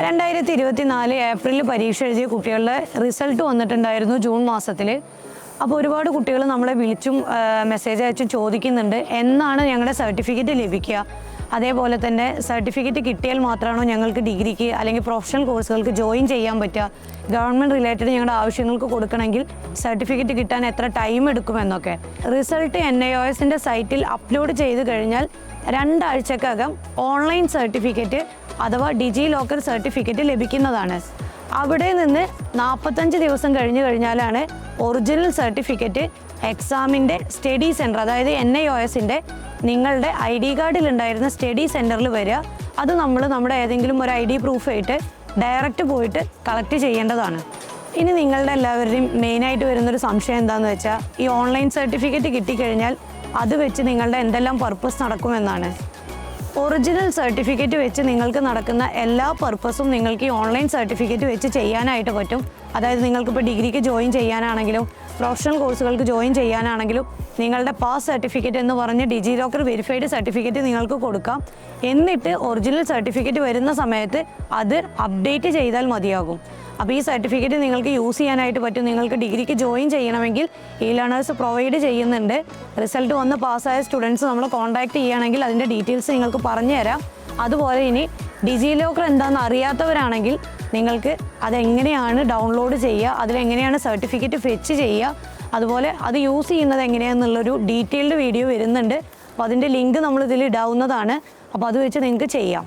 രണ്ടായിരത്തി ഇരുപത്തി നാല് ഏപ്രിലിൽ പരീക്ഷ എഴുതിയ കുട്ടികളുടെ റിസൾട്ട് വന്നിട്ടുണ്ടായിരുന്നു ജൂൺ മാസത്തിൽ അപ്പോൾ ഒരുപാട് കുട്ടികൾ നമ്മളെ വിളിച്ചും മെസ്സേജ് അയച്ചും ചോദിക്കുന്നുണ്ട്. എന്നാണ് ഞങ്ങളുടെ സർട്ടിഫിക്കറ്റ് ലഭിക്കുക? അതേപോലെ തന്നെ സർട്ടിഫിക്കറ്റ് കിട്ടിയാൽ മാത്രമാണോ ഞങ്ങൾക്ക് ഡിഗ്രിക്ക് അല്ലെങ്കിൽ പ്രൊഫഷണൽ കോഴ്സുകൾക്ക് ജോയിൻ ചെയ്യാൻ പറ്റുക? ഗവൺമെന്റ് റിലേറ്റഡ് ഞങ്ങളുടെ ആവശ്യങ്ങൾക്ക് കൊടുക്കണമെങ്കിൽ സർട്ടിഫിക്കറ്റ് കിട്ടാൻ എത്ര ടൈം എടുക്കുമെന്നൊക്കെ. റിസൾട്ട് എൻ ഐ ഒ എസിന്റെ സൈറ്റിൽ അപ്ലോഡ് ചെയ്ത് കഴിഞ്ഞാൽ രണ്ടാഴ്ചക്കകം ഓൺലൈൻ സർട്ടിഫിക്കറ്റ് അഥവാ ഡിജി ലോക്കർ സർട്ടിഫിക്കറ്റ് ലഭിക്കുന്നതാണ്. അവിടെ നിന്ന് നാൽപ്പത്തഞ്ച് ദിവസം കഴിഞ്ഞു കഴിഞ്ഞാലാണ് ഒറിജിനൽ സർട്ടിഫിക്കറ്റ് എക്സാമിന്റെ സ്റ്റഡി സെന്റർ അതായത് എൻ ഐ ഒ എസിന്റെ നിങ്ങളുടെ ഐ ഡി കാർഡിൽ ഉണ്ടായിരുന്ന സ്റ്റഡി സെന്ററിൽ വരിക. അത് നമ്മൾ നമ്മുടെ ഏതെങ്കിലും ഒരു ഐ ഡി പ്രൂഫ് ആയിട്ട് ഡയറക്റ്റ് പോയിട്ട് കളക്ട് ചെയ്യേണ്ടതാണ്. ഇനി നിങ്ങളുടെ എല്ലാവരുടെയും മെയിനായിട്ട് വരുന്നൊരു സംശയം എന്താണെന്ന് വെച്ചാൽ ഈ ഓൺലൈൻ സർട്ടിഫിക്കറ്റ് കിട്ടിക്കഴിഞ്ഞാൽ അത് വെച്ച് നിങ്ങളുടെ എന്തെല്ലാം പർപ്പസ് നടക്കുമെന്നാണ്. ഒറിജിനൽ സർട്ടിഫിക്കറ്റ് വെച്ച് നിങ്ങൾക്ക് നടക്കുന്ന എല്ലാ പർപ്പസും നിങ്ങൾക്ക് ഈ ഓൺലൈൻ സർട്ടിഫിക്കറ്റ് വെച്ച് ചെയ്യാനായിട്ട് പറ്റും. അതായത് നിങ്ങൾക്കിപ്പോൾ ഡിഗ്രിക്ക് ജോയിൻ ചെയ്യാനാണെങ്കിലും പ്രൊഫഷണൽ കോഴ്സുകൾക്ക് ജോയിൻ ചെയ്യാനാണെങ്കിലും നിങ്ങളുടെ പാസ് സർട്ടിഫിക്കറ്റ് എന്ന് പറഞ്ഞ് ഡിജി ലോക്കർ വെരിഫൈഡ് സർട്ടിഫിക്കറ്റ് നിങ്ങൾക്ക് കൊടുക്കാം. എന്നിട്ട് ഒറിജിനൽ സർട്ടിഫിക്കറ്റ് വരുന്ന സമയത്ത് അത് അപ്ഡേറ്റ് ചെയ്താൽ മതിയാകും. അപ്പോൾ ഈ സർട്ടിഫിക്കറ്റ് നിങ്ങൾക്ക് യൂസ് ചെയ്യാനായിട്ട് പറ്റും. നിങ്ങൾക്ക് ഡിഗ്രിക്ക് ജോയിൻ ചെയ്യണമെങ്കിൽ ഈ ലേണേഴ്സ് പ്രൊവൈഡ് ചെയ്യുന്നുണ്ട്. റിസൾട്ട് വന്ന് പാസ്സായ സ്റ്റുഡൻസ് നമ്മൾ കോൺടാക്ട് ചെയ്യുകയാണെങ്കിൽ അതിന്റെ ഡീറ്റെയിൽസ് നിങ്ങൾക്ക് പറഞ്ഞു തരാം. അതുപോലെ ഇനി ഡിജി ലോക്കർ എന്താണെന്ന് അറിയാത്തവരാണെങ്കിൽ നിങ്ങൾക്ക് അതെങ്ങനെയാണ് ഡൗൺലോഡ് ചെയ്യുക അതിലെങ്ങനെയാണ് സർട്ടിഫിക്കറ്റ് ഫെച്ച് ചെയ്യുക അതുപോലെ അത് യൂസ് ചെയ്യുന്നത് എങ്ങനെയാണെന്നുള്ളൊരു ഡീറ്റെയിൽഡ് വീഡിയോ വരുന്നുണ്ട്. അപ്പോൾ അതിന്റെ ലിങ്ക് നമ്മൾ ഇതിൽ ഇടാവുന്നതാണ്. അപ്പോൾ അത് വെച്ച് നിങ്ങൾക്ക് ചെയ്യാം.